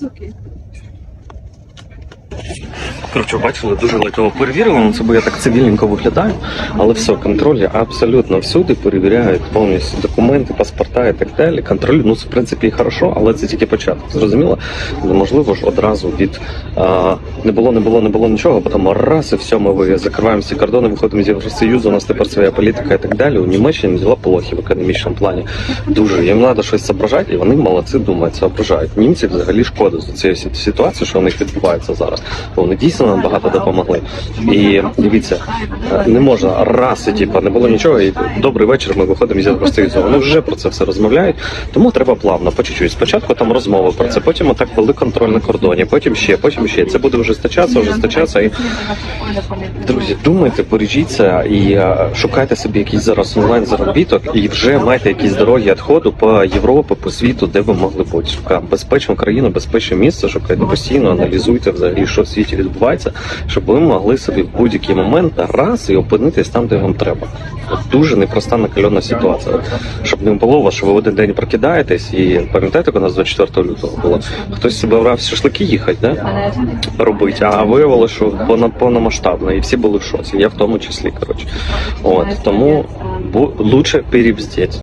It's okay. Коротше, бачили, дуже лайтово перевірили, ну це бо я так цивільненько виглядаю, але все, контролі абсолютно всюди перевіряють повністю документи, паспорта і так далі. Контроль, ну це в принципі і хорошо, але це тільки початок. Зрозуміло? Неможливо ж одразу від а, не було, не було, не було нічого, потім раз і все, ми ви- закриваємо всі кордони, виходимо з Євросоюзу, у нас тепер своя політика і так далі. У Німеччині діла плохі в економічному плані. Дуже їм треба щось зображати, і вони молодці думають, зображають. Німці взагалі шкода за цією ситуацією, що у них відбувається зараз. Бо вони дійсно нам багато допомогли. І дивіться, не можна раз і типу, не було нічого, і добрий вечір. Ми виходимо з Євросоюзу. Вони вже про це все розмовляють. Тому треба плавно, по чуть-чуть. Спочатку там розмови про це, потім отак вели контроль на кордоні, потім ще, потім ще. Це буде вже стачатися, вже стачатися. І Друзі, думайте, бережіться і е, шукайте собі якийсь зараз онлайн заробіток, і вже майте якісь дороги відходу по Європі, по світу, де ви могли бути. Шукайте безпечну країну, безпечне місце, шукайте постійно, аналізуйте взагалі, що в світі відбувається, щоб ви могли собі в будь-який момент раз і опинитись там, де вам треба. От дуже непроста накальона ситуація. Щоб не було вас, що ви один день прокидаєтесь, і пам'ятаєте, коли у нас 24 лютого було? Хтось себе брав шашлики їхати, да? робити, а виявилося, що повно- повномасштабно, і всі були в шоці, я в тому числі. Коротше. От тому бу- лучше перебздеть.